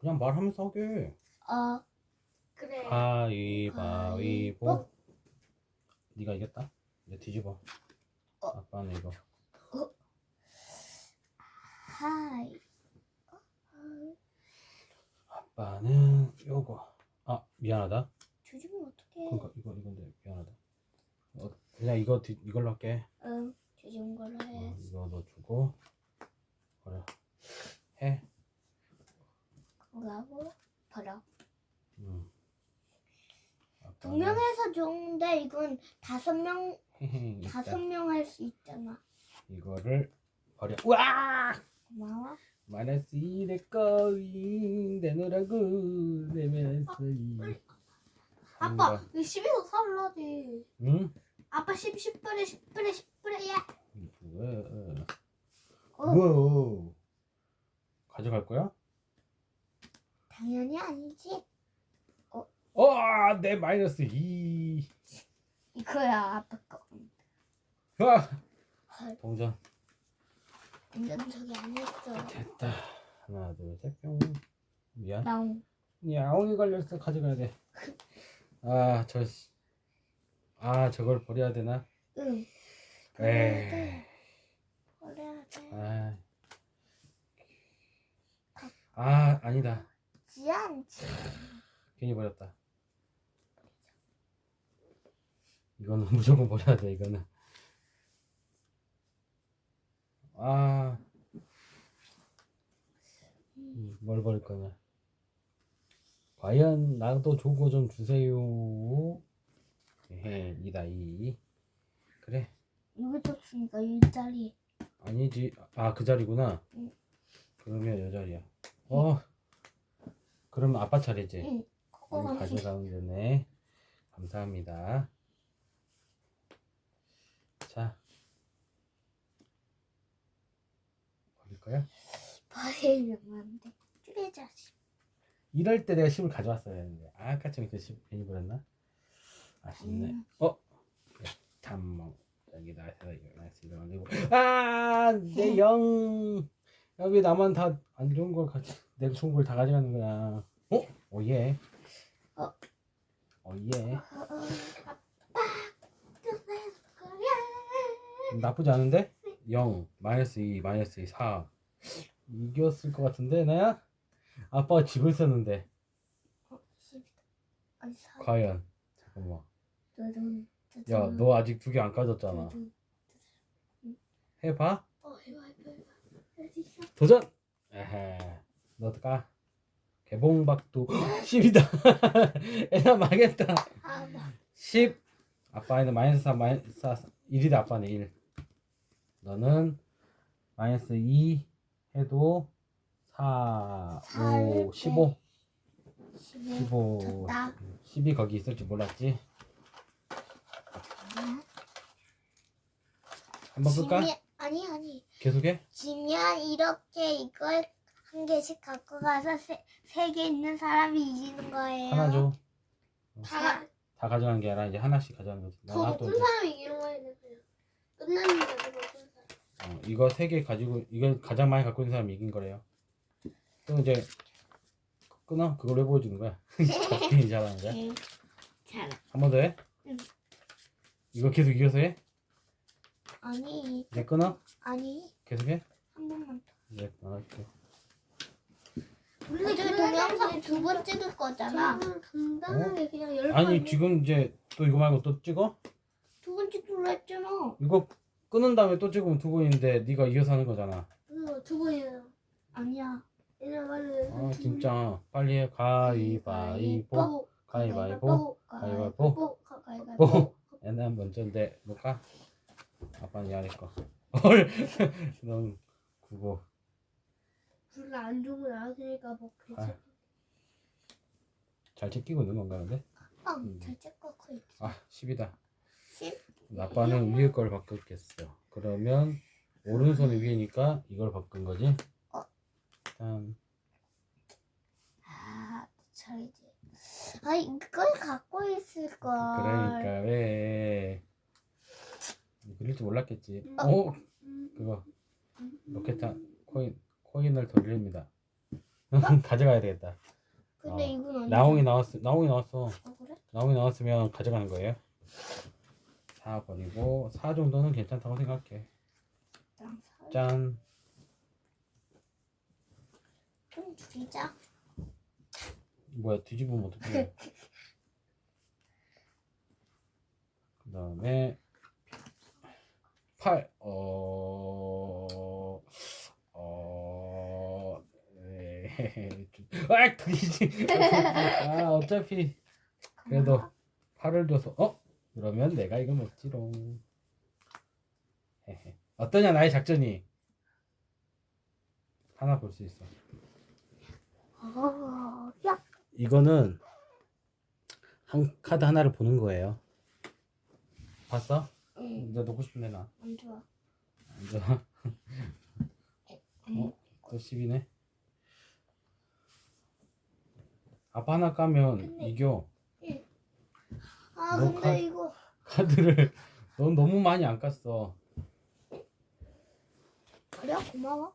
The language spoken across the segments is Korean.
그냥 말하면서 하게. 어 그래. 가위바위보. 네가 이겼다. 이제 뒤집어. 어. 아빠는 이거. 하이. 아빠는 요거. 아 미안하다. 조심히 어떡해. 그러니까 이거 이건데 미안하다. 어, 그냥 이거 뒤, 이걸로 할게. 응. 조심 걸로 어, 해. 이거 너 주고 버려. 해. 하고 버려. 음. 두 아빠는 명에서 좋은데 이건 다섯 명 다섯 있다. 명할 수 있잖아. 이거를 버려. 우와! 고마워. 마이너스 2내 거이 내놓으라고 내 마이너스 2 아빠 이 10에서 살라지. 응? 아빠 10 10분에 10분에 10분에 야. 왜? 어. 뭐? 가져갈 거야? 당연히 아니지. 어, 내 마이너스 2 이거야 아빠 거. 아! 헐. 동전 완전 저기 안 했어. 됐다 하나 둘 셋 뿅 미안 나옹. 야옹이 걸렸어 가져가야 돼 아저 아 저걸 버려야 되나? 응. 에이 돼. 그래야 돼. 아, 아 아니다 지 않지. 괜히 버렸다 이거는 무조건 버려야 돼 이거는 아, 음, 뭘 버릴 거냐? 과연 나도 거좀 주세요. 에 이다 이. 그래. 여기 줬으니까 이 자리. 아니지. 아 그 자리구나. 응. 그러면 여 자리야. 어. 그러면 아빠 차례지. 응. 그거. 가져가면 되네. 감사합니다. 자. 버릴 거야? 버리면 안 돼. 줄여자지. 이럴 때 내가 10을 가져왔어야 했는데 아, 아까 전에 그 10 괜히 버렸나? 아쉽네 음. 어? 잠멍 여기다 해서 이거 올리고 아내 영 여기 나만 다 안 좋은 걸 같이 걸다 가져가는 거야 어? 오예 어. 오예 어, 어. 그래. 그래. 나쁘지 않은데? 0 마이너스 2 마이너스 2 4 이겼을 것 같은데 나야? 아빠가 집을 썼는데 어, 10이다. 아니, 4. 과연 잠깐만. 야 너 아직 두 개 안 까졌잖아. 해봐 어. 도전 에헤 너 까? 개봉박두 10이다 애나 망했다 아, 나. 10 아빠는 마이너스 4 마이너스 4 1이다 아빠는 1 너는 마이너스 2 해도 4 5 15 15. 15 졌다. 10이 거기 있을 줄 몰랐지 한번 끌까? 지면, 아니, 아니. 계속해? 지면 이렇게 이걸 한 개씩 갖고 가서 세, 세개 있는 사람이 이기는 거예요. 하나 줘. 다, 다 가져간 게 아니라 이제 하나씩 가져가는 거지. 더나또 높은 사람이 이기는 거예요. 끝났는데 더 높은 사람. 어, 이거 세 개 가지고 이걸 가장 많이 갖고 있는 사람이 이긴 거래요. 그럼 이제 끊어 그걸로 해보여주는 거야. 잘하는 거야. 응. 잘. 한 번 더 해. 응. 이거 계속 이겨서 해. 아니, 이제 끊어. 아니, 계속 해. 한 번만 더. 이제 나갈게. 동영상 두번 찍을 거잖아. 간단하게 그냥 열 아니 지금 이제 또 이거 말고 또 찍어? 두 번 찍기로 했잖아. 이거 끊은 다음에 또 찍으면 두 번인데 네가 이겨서 하는 거잖아. 두 번이에요. 아니야. 얘는 말을 아 진짜 빨리 해. 가위바위보. 가위바위보. 가위바위보. 가위바위보. 보. 얘는 먼저인데 뭘까? 아빠는 야리 거. 헐. 넌 그거. 둘다안 좋은 걸 알았으니까 뭐 아. 괜찮아. 잘 찍히고 있는 건가 근데? 어, 잘 찍고 있어. 아 10이다. 10. 아빠는 위에 걸 바꿨겠어. 그러면 오른손이 위니까 이걸 바꾼 거지? 어. 일단 아, 차이지. 아, 이걸 갖고 있을 걸. 그러니까 왜 그럴 줄 몰랐겠지. 음. 오 음, 그거 음, 로켓 코인 코인을 돌립니다. 가져가야 되겠다. 근데 어. 이건 언제? 나홍이 나왔어. 나홍이 나왔어. 아, 그래? 나홍이 나왔으면 가져가는 거예요. 4 버리고 4 정도는 괜찮다고 생각해. 나랑 사- 짠. 좀 줄이자. 뭐야 뒤집으면 어떡해. 그 다음에 8. 어... 어... 네. 아, 뒤지. 아, 어차피 그래도 8을 줘서 어? 그러면 내가 이거 먹지롱. 헤헤. 어떠냐 나의 작전이? 하나 볼 수 있어. 어, 야. 이거는 한 카드 하나를 보는 거예요. 봤어? 응, 이제 놓고 싶은데 나. 안 좋아. 안 좋아. 어? 또 10이네. 아빠 하나 까면 근데- 이겨. 아, 너 근데 칼- 이거 카드를 넌 너무 많이 안 깠어. 그래 고마워.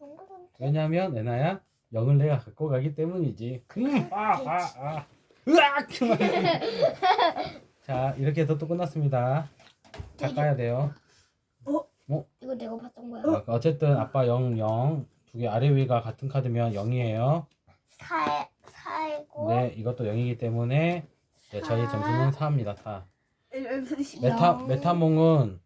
안 그런데? 왜냐면 애나야 영을 내가 갖고 가기 때문이지. 음, 아, 아, 아. 으악! 그만. 자, 이렇게 해서 또 끝났습니다. 자, 까야 돼요. 이거 내가 봤던 거야. 어, 어쨌든 아빠 0, 0. 두개 아래 위가 같은 카드면 0이에요. 사 사이고 네, 이것도 0이기 때문에 네, 저희 사. 점수는 4입니다. 4. 메타 영. 메타몽은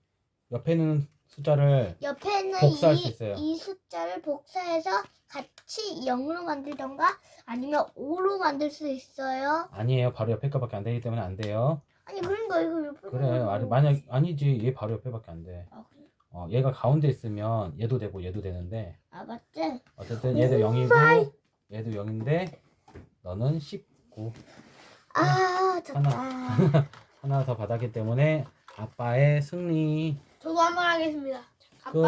옆에 있는 숫자를 옆에는 복사할 수 이, 있어요. 이 숫자를 복사해서 같이 0으로 만들던가 아니면 5로 만들 수 있어요. 아니에요. 바로 옆에 거밖에 안 되기 때문에 안 돼요. 아니 그러니까 이거 옆에 그래. 아니, 만약 아니지. 얘 바로 옆에밖에 안 돼. 아, 그래? 어, 얘가 가운데 있으면 얘도 되고 얘도 되는데 아 맞지? 어쨌든 얘도 0이고 얘도 0인데 너는 19 아 좋다. 하나 더 받았기 때문에 아빠의 승리. 저도 한 번 하겠습니다.